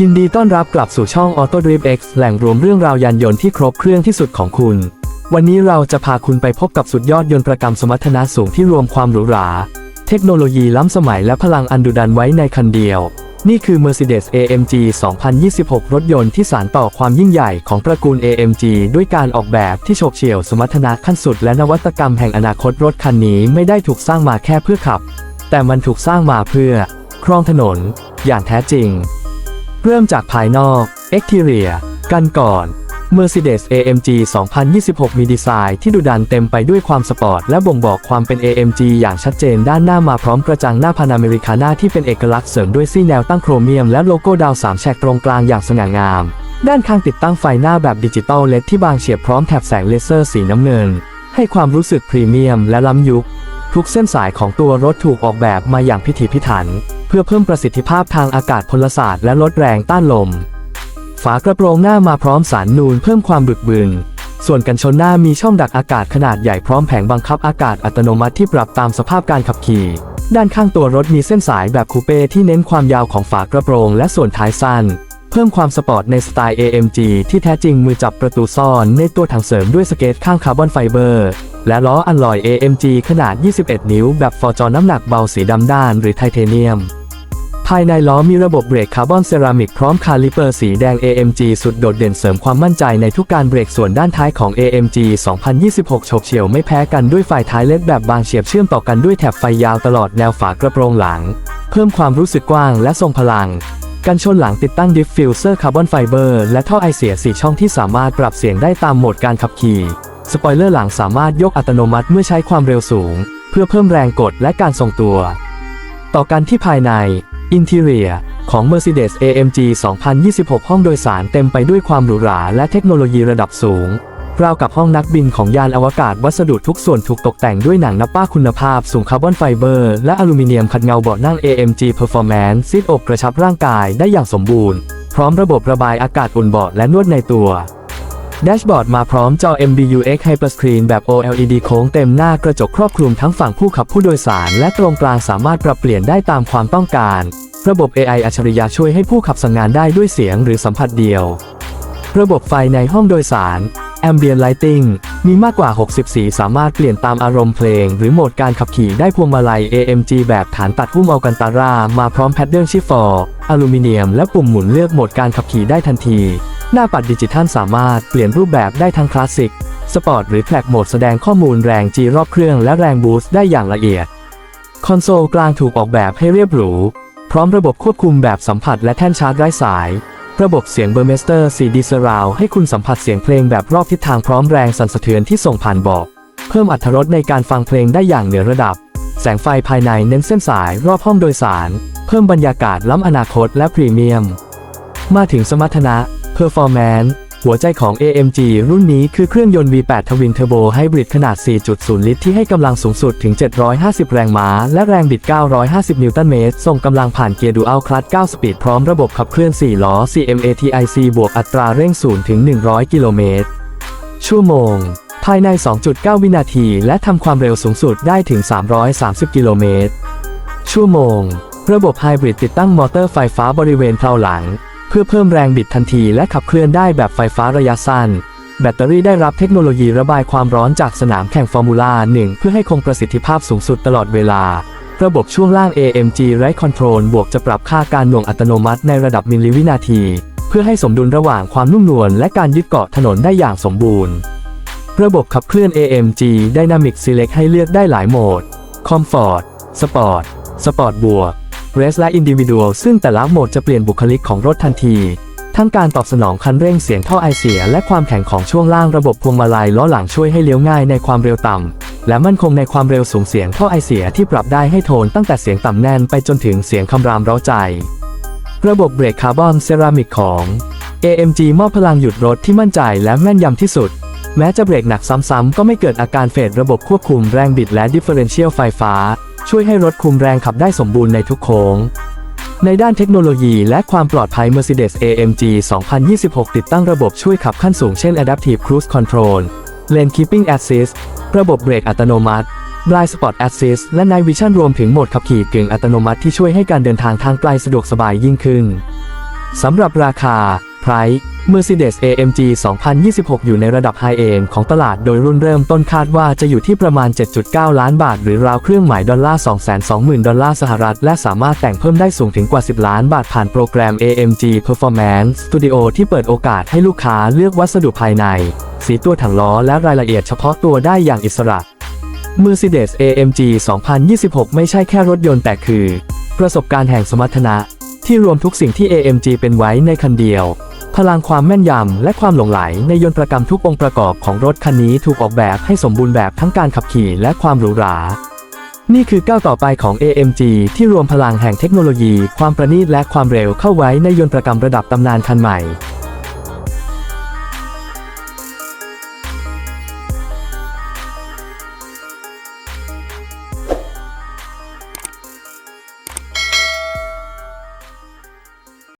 ยินดีต้อนรับกลับสู่ช่อง Auto Drift X แหล่งรวมเรื่องราว ยานยนต์ที่ครบเครื่องที่สุดของคุณ วันนี้เราจะพาคุณไปพบกับสุดยอดยนต์ประกรรมสมรรถนะสูงที่รวมความหรูหรา เทคโนโลยีล้ำสมัยและพลังอันดุดันไว้ในคันเดียว นี่คือ Mercedes AMG 2026 รถยนต์ที่สานต่อความยิ่งใหญ่ของตระกูล AMG ด้วยการออกแบบที่โฉบเฉี่ยวสมรรถนะขั้นสุดและนวัตกรรมแห่งอนาคตรถคันนี้ไม่ได้ถูกสร้างมาแค่เพื่อขับ แต่มันถูกสร้างมาเพื่อครองถนน อย่างแท้จริง เริ่มจากภายนอก Exterior กันก่อน Mercedes AMG 2026 มีดีไซน์ที่ดุดันเต็มไปด้วยความสปอร์ตและบ่งบอกความเป็น AMG อย่างชัดเจนด้านหน้ามาพร้อมกระจังหน้าพานาเมริคาน่าที่เป็นเอกลักษณ์เสริมด้วยซี่แนวตั้งโครเมียมและโลโก้ดาวสามแฉกตรงกลางอย่างสง่างาม ด้านข้างติดตั้งไฟหน้าแบบดิจิตอลเลดที่บางเฉียบพร้อมแถบแสงเลเซอร์สีน้ำเงิน ให้ความรู้สึกพรีเมียมและล้ำยุค ทุกเส้นสายของตัวรถถูกออกแบบมาอย่างพิถีพิถัน เพื่อเพิ่มประสิทธิภาพทางอากาศพลศาสตร์และลดแรงต้านลม ฝากระโปรงหน้ามาพร้อมสารนูนเพิ่มความบึกบึน ส่วนกันชนหน้ามีช่องดักอากาศขนาดใหญ่พร้อมแผงบังคับอากาศอัตโนมัติที่ปรับตามสภาพการขับขี่ ด้านข้างตัวรถมีเส้นสายแบบคูเป้ที่เน้นความยาวของฝากระโปรงและส่วนท้ายสั้น เพิ่มความสปอร์ตในสไตล์ AMG ที่แท้จริงมือจับประตูซ่อนในตัวถังเสริมด้วยสเกตข้างคาร์บอนไฟเบอร์ และล้ออัลลอย AMG ขนาด 21 นิ้ว แบบฟอร์จอน้ำหนักเบาสีดำด้านหรือไทเทเนียม ภายในล้อมีระบบเบรกคาร์บอนเซรามิกพร้อมคาลิเปอร์สีแดง AMG สุดโดดเด่นเสริมความมั่นใจในทุกการเบรกส่วนด้านท้ายของ AMG 2026 โฉบเฉี่ยวไม่แพ้กันด้วยไฟท้ายเล็ดแบบบางเฉียบเชื่อมต่อกันด้วยแถบไฟยาวตลอดแนวฝากระโปรงหลัง เพิ่มความรู้สึกกว้างและทรงพลังกันชนหลังติดตั้งดิฟฟิวเซอร์คาร์บอนไฟเบอร์และท่อไอเสีย 4 ช่องที่สามารถปรับเสียงได้ตามโหมดการขับขี่ สปอยเลอร์หลังสามารถยกอัตโนมัติเมื่อใช้ความเร็วสูง เพื่อเพิ่มแรงกดและการทรงตัว ต่อกันที่ภายใน Interior ของ Mercedes AMG 2026 ห้องโดยสารเต็มไปด้วยความหรูหราและเทคโนโลยีระดับสูง ราวกับห้องนักบินของยานอวกาศวัสดุทุกส่วนถูกตกแต่งด้วยหนังนับป้าคุณภาพสูงคาร์บอนไฟเบอร์และอลูมิเนียมขัดเงาเบาะนั่ง AMG Performance ซีดอกกระชับร่างกายได้อย่างสมบูรณ์ พร้อมระบบระบายอากาศอุ่นเบาะและนวดในตัว แดชบอร์ดมาพร้อมจอ MBUX Hyperscreen แบบ OLED โค้งเต็มหน้ากระจกครอบคลุมทั้งฝั่งผู้ขับผู้โดยสาร และตรงกลางสามารถปรับเปลี่ยนได้ตามความต้องการ ระบบ AI อัจฉริยะช่วยให้ผู้ขับสั่งงานได้ด้วยเสียงหรือสัมผัสเดียว ระบบไฟในห้องโดยสาร Ambient Lighting มีมากกว่า 60 สีสามารถเปลี่ยนตามอารมณ์เพลง หรือโหมดการขับขี่ได้พวงมาลัย AMG แบบฐานตัดหุ้มอัลกันตารามาพร้อมแพดเดิลชิฟฟอร์อลูมิเนียม และปุ่มหมุนเลือกโหมดการขับขี่ได้ทันที หน้าปัดดิจิทัลสามารถเปลี่ยนรูปแบบได้ทั้งคลาสสิก สปอร์ตหรือแทร็กโหมดแสดงข้อมูลแรงจีรอบเครื่องและแรงบูสต์ได้อย่างละเอียด คอนโซลกลางถูกออกแบบให้เรียบหรู พร้อมระบบควบคุมแบบสัมผัสและแท่นชาร์จไร้สาย ระบบเสียงเบอร์เมสเตอร์ 4D Surround ให้คุณสัมผัสเสียงเพลงแบบรอบทิศทางพร้อมแรงสั่นสะเทือนที่ส่งผ่านบาะเพิ่มอรรถรสในการฟังเพลงได้อย่างเหนือระดับ แสงไฟภายในเน้นเส้นสายรอบห้องโดยสาร เพิ่มบรรยากาศล้ำอนาคตและพรีเมียม มาถึงสมรรถนะ Performance หัวใจของ AMG รุ่นนี้คือเครื่องยนต์ V8 ทวินเทอร์โบไฮบริดขนาด 4.0 ลิตรที่ให้กำลังสูงสุดถึง 750 แรงม้า และแรงบิด 950 นิวตันเมตร ส่งกำลังผ่านเกียร์ดูอัลคลัต9สปีดพร้อมระบบขับเคลื่อน 4 ล้อ CMATIC บวกอัตราเร่ง 0 ถึง 100 กิโลเมตร ชั่วโมง ภายใน 2.9 วินาที และทำความเร็วสูงสุดได้ถึง 330 กิโลเมตร ชั่วโมง ระบบไฮบริดติดตั้งมอเตอร์ไฟฟ้าบริเวณเพลาหลัง เพื่อเพิ่มแรงบิดทันทีและขับเคลื่อนได้แบบไฟฟ้าระยะสั้น แบตเตอรี่ได้รับเทคโนโลยีระบายความร้อนจากสนามแข่งฟอร์มูล่า 1 เพื่อให้คงประสิทธิภาพสูงสุดตลอดเวลา ระบบช่วงล่าง AMG Ride Control บวกจะปรับค่าการหน่วงอัตโนมัติในระดับมิลลิวินาที เพื่อให้สมดุลระหว่างความนุ่มนวลและการยึดเกาะถนนได้อย่างสมบูรณ์ ระบบขับเคลื่อน AMG Dynamic Select ให้เลือกได้หลายโหมด Comfort Sport Sport บวก Race และ Individual ซึ่งแต่ละโหมดจะเปลี่ยนบุคลิกของรถทันที ทั้งการตอบสนองคันเร่งเสียงท่อไอเสีย และความแข็งของช่วงล่างระบบพวงมาลัยล้อหลังช่วยให้เลี้ยวง่ายในความเร็วต่ำ และมั่นคงในความเร็วสูงเสียงท่อไอเสียที่ปรับได้ให้โทนตั้งแต่เสียงต่ำแน่นไปจนถึงเสียงคำรามเร้าใจ ระบบเบรกคาร์บอนเซรามิกของ AMG มอบพลังหยุดรถที่มั่นใจและแม่นยำที่สุด แม้จะเบรกหนักซ้ำๆก็ไม่เกิดอาการเฟดระบบควบคุมแรงบิดและดิฟเฟอเรนเชียลไฟฟ้า ช่วยให้รถคุมแรงขับได้สมบูรณ์ในทุกโค้ง ในด้านเทคโนโลยีและความปลอดภัย Mercedes AMG 2026 ติดตั้งระบบช่วยขับขั้นสูงเช่น Adaptive Cruise Control Lane Keeping Assist ระบบเบรกอัตโนมัติ Blind Spot Assist และ Night Vision รวมถึงโหมดขับขี่กึ่งอัตโนมัติที่ช่วยให้การเดินทางทางไกลสะดวกสบายยิ่งขึ้นสำหรับราคา Price Mercedes AMG 2026 อยู่ในระดับไฮเอนของตลาดโดยรุ่นเริ่มต้นคาดว่าจะอยู่ที่ประมาณ 7.9 ล้านบาท หรือราวเครื่องหมายดอลลาร์ 220,000 ดอลลาร์สหรัฐ และสามารถแต่งเพิ่มได้สูงถึงกว่า 10 ล้านบาทผ่านโปรแกรม AMG Performance Studio ที่เปิดโอกาสให้ลูกค้าเลือกวัสดุภายใน สีตัวถังล้อและรายละเอียดเฉพาะตัวได้อย่างอิสระ Mercedes AMG 2026 ไม่ใช่แค่รถยนต์แต่คือ ประสบการณ์แห่งสมรรถนะ ที่รวมทุกสิ่งที่ AMG เป็นไว้ในคันเดียว พลังความแม่นยำและความหลงไหลในยนต์ประกำทุกองค์ประกอบของรถคันนี้ถูกออกแบบให้สมบูรณ์แบบทั้งการขับขี่และความหรูหรานี่คือก้าวต่อไปของ AMG ที่รวมพลังแห่งเทคโนโลยี ความประณีตและความเร็วเข้าไว้ในยนต์ประกำระดับตำนานคันใหม่